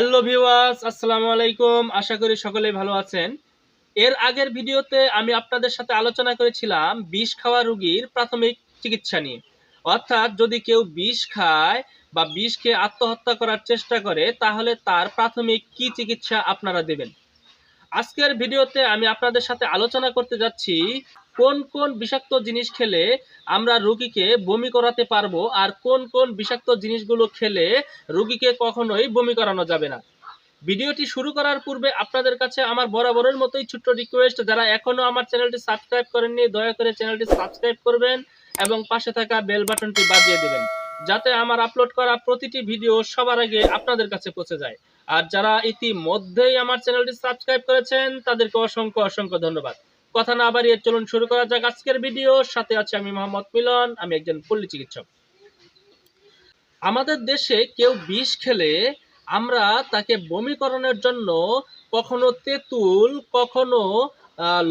Hello viewers, আসসালামু আলাইকুম। আশা করি সকলেই ভালো আছেন। এর আগের ভিডিওতে আমি আপনাদের সাথে আলোচনা করেছিলাম বিষ খাওয়া রোগীর প্রাথমিক চিকিৎসা নিয়ে। অর্থাৎ যদি কেউ বিষ খায় বা বিষ খেয়ে আত্মহত্যা করার চেষ্টা করে, তাহলে তার প্রাথমিক কি চিকিৎসা আপনারা দেবেন? আজকের ভিডিওতে আমি আপনাদের সাথে আলোচনা করতে যাচ্ছি কোন কোন বিষাক্ত জিনিস খেলে আমরা রোগীকে বমি করাতে পারব? আর কোন কোন বিষাক্ত জিনিসগুলো খেলে রোগীকে কখনোই বমি করানো যাবে না? ভিডিওটি শুরু করার পূর্বে আপনাদের কাছে আমার বরাবরের মতোই ছোট্ট রিকোয়েস্ট যারা এখনও আমার চ্যানেলটি সাবস্ক্রাইব করেননি, দয়া করে চ্যানেলটি সাবস্ক্রাইব করবেন এবং পাশে থাকা বেল বাটনটি বাজিয়ে দেবেন, যাতে আমার আপলোড করা প্রতিটি ভিডিও সবার আগে আপনাদের কাছে পৌঁছে যায়। আর যারা ইতিমধ্যেই আমার চ্যানেলটি সাবস্ক্রাইব করেছেন, তাদেরকে অসংখ্য অসংখ্য ধন্যবাদ। কথা না বাড়িয়ে চলুন শুরু করা যাক আজকের ভিডিও সাথে আছে আমি মোহাম্মদ মিলন, আমি একজন পল্লী চিকিৎসক। আমাদের দেশে কেউ বিষ খেলে আমরা তাকে বমি করানোর জন্য কখনো তেঁতুল, কখনো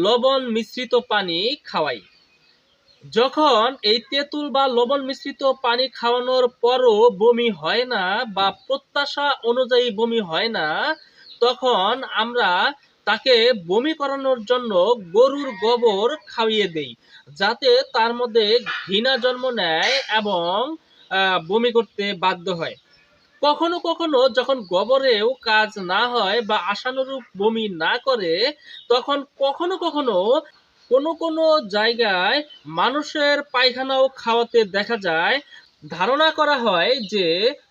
লবণ মিশ্রিত পানি খাওয়াই। যখন এই তেঁতুল বা লবণ মিশ্রিত পানি খাওয়ানোর পরও বমি হয় না বা প্রত্যাশা অনুযায়ী বমি হয় না, তখন আমরা তাকে বমি করানোর জন্য গরুর গোবর খাইয়ে দেই, যাতে তার মধ্যে ঘৃণা জন্ম নেয় এবং বমি করতে বাধ্য হয়। কখনো কখনো যখন গোবরেও কাজ না হয় বা আশানুরূপ বমি না করে, তখন কখনো কখনো কোনো কোনো জায়গায় মানুষের পায়খানাও খাওয়াতে দেখা যায় ধারণা করা হয় যে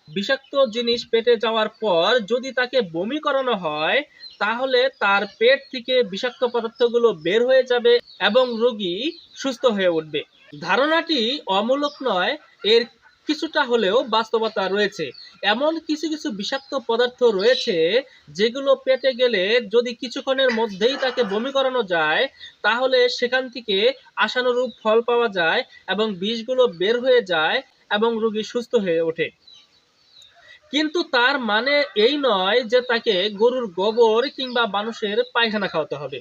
বিষাক্ত জিনিস পেটে যাওয়ার পর যদি তাকে বমি করানো হয়, তাহলে তার পেট থেকে বিষাক্ত পদার্থগুলো বের হয়ে যাবে এবং রোগী সুস্থ হয়ে উঠবে। ধারণাটি অমূলক নয়, এর কিছুটা হলেও বাস্তবতা রয়েছে। এমন কিছু কিছু বিষাক্ত পদার্থ রয়েছে যেগুলো পেটে গেলে যদি কিছুক্ষণের মধ্যেই তাকে বমি করানো যায়, তাহলে সেখান থেকে আশানুরূপ ফল পাওয়া যায় এবং বিষগুলো বের হয়ে যায়। এবং রোগী সুস্থ হয়ে ওঠে। কিন্তু তার মানে এই নয় যে তাকে গরুর গোবর কিংবা মানুষের পায়খানা খাওয়াতে হবে।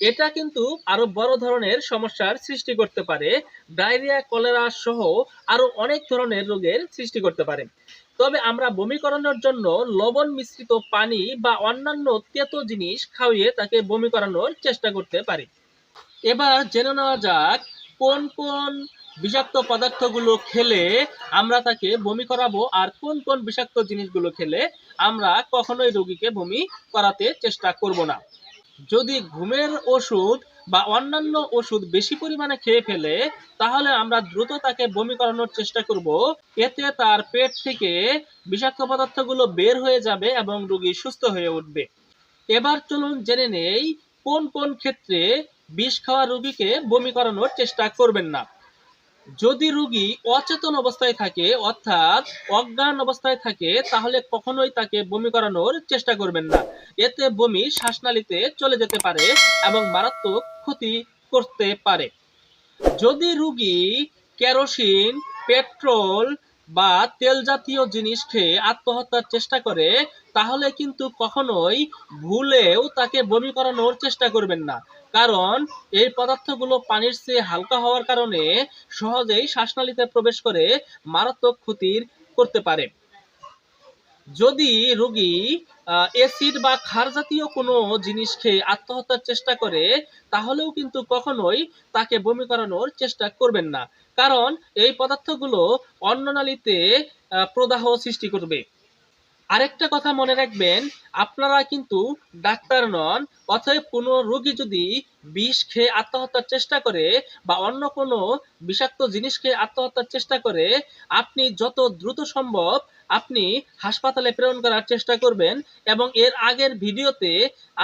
এটা কিন্তু আরও বড় ধরনের সমস্যার সৃষ্টি করতে পারে। ডায়রিয়া, কলেরা সহ আরও অনেক ধরনের রোগের সৃষ্টি করতে পারে। তবে আমরা বমি করানোর জন্য লবণ মিশ্রিত পানি বা অন্যান্য তেতো জিনিস খাওয়িয়ে তাকে বমি করানোর চেষ্টা করতে পারি। এবার জেনে নেওয়া যাক কোন কোন বিষাক্ত পদার্থগুলো খেলে আমরা তাকে বমি করাবো, আর কোন কোন বিষাক্ত জিনিসগুলো খেলে আমরা কখনোই রোগীকে বমি করাতে চেষ্টা করব না। যদি ঘুমের ওষুধ বা অন্যান্য ওষুধ বেশি পরিমাণে খেয়ে ফেলে, তাহলে আমরা দ্রুত তাকে বমি করানোর চেষ্টা করব। এতে তার পেট থেকে বিষাক্ত পদার্থগুলো বের হয়ে যাবে এবং রোগী সুস্থ হয়ে উঠবে। এবার চলুন জেনে নেই, কোন কোন ক্ষেত্রে বিষ খাওয়া রোগীকে বমি করানোর চেষ্টা করবেন না। যদি রুগী অচেতন অবস্থায় থাকে, অর্থাৎ অজ্ঞান অবস্থায় থাকে, তাহলে কখনোই তাকে বমি করানোর চেষ্টা করবেন না। এতে বমি শ্বাসনালীতে চলে যেতে পারে এবং মারাত্মক ক্ষতি করতে পারে। যদি রুগী কেরোসিন, পেট্রোল বা তেল জাতীয় জিনিস খেয়ে আত্মহত্যার চেষ্টা করে, তাহলে কিন্তু কখনোই ভুলেও তাকে বমি করানোর চেষ্টা করবেন না। কারণ এই পদার্থগুলো পানির চেয়ে হালকা হওয়ার কারণে সহজেই শ্বাসনালীতে প্রবেশ করে মারাত্মক ক্ষতির করতে পারে। যদি রোগী অ্যাসিড বা ক্ষার জাতীয় কোনো জিনিস খেয়ে আত্মহত্যার চেষ্টা করে, তাহলেও কিন্তু কখনোই তাকে বমি করানোর চেষ্টা করবেন না। কারণ এই পদার্থগুলো অন্ননালীতে প্রদাহ সৃষ্টি করবে। আরেকটা কথা মনে রাখবেন, আপনারা কিন্তু ডাক্তার নন, অতএব কোনো রোগী যদি বিষ খেয়ে আত্মহত্যার চেষ্টা করে বা অন্য কোনো বিষাক্ত জিনিস খেয়ে আত্মহত্যার চেষ্টা করে, আপনি যত দ্রুত সম্ভব আপনি হাসপাতালে প্রেরণ করার চেষ্টা করবেন এবং এর আগের ভিডিওতে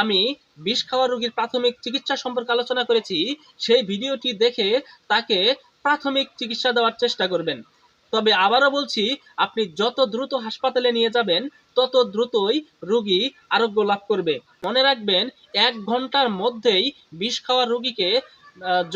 আমি বিষ খাওয়া রোগীর প্রাথমিক চিকিৎসা সম্পর্কে আলোচনা করেছি, সেই ভিডিওটি দেখে তাকে প্রাথমিক চিকিৎসা দেওয়ার চেষ্টা করবেন। তবে আবারও বলছি, আপনি যত দ্রুত হাসপাতালে নিয়ে যাবেন, তত দ্রুতই রোগী আরোগ্য লাভ করবে। মনে রাখবেন, এক ঘণ্টার মধ্যেই বিষ খাওয়া রোগীকে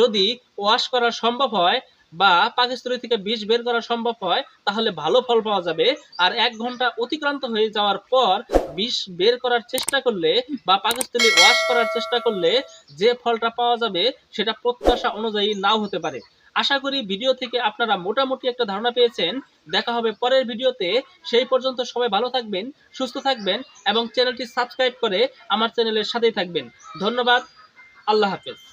যদি ওয়াশ করা সম্ভব হয় বা পাকিস্তানি থেকে বিষ বের করা সম্ভব হয়, তাহলে ভালো ফল পাওয়া যাবে। আর এক ঘণ্টা অতিক্রান্ত হয়ে যাওয়ার পর বিষ বের করার চেষ্টা করলে বা পাকিস্তানি ওয়াশ করার চেষ্টা করলে যে ফলটা পাওয়া যাবে, সেটা প্রত্যাশা অনুযায়ী নাও হতে পারে। আশা করি ভিডিও থেকে আপনারা মোটামুটি একটা ধারণা পেয়েছেন। দেখা হবে পরের ভিডিওতে। সেই পর্যন্ত সবাই ভালো থাকবেন, সুস্থ থাকবেন এবং চ্যানেলটি সাবস্ক্রাইব করে আমার চ্যানেলের সাথেই থাকবেন। ধন্যবাদ, আল্লাহ হাফেজ।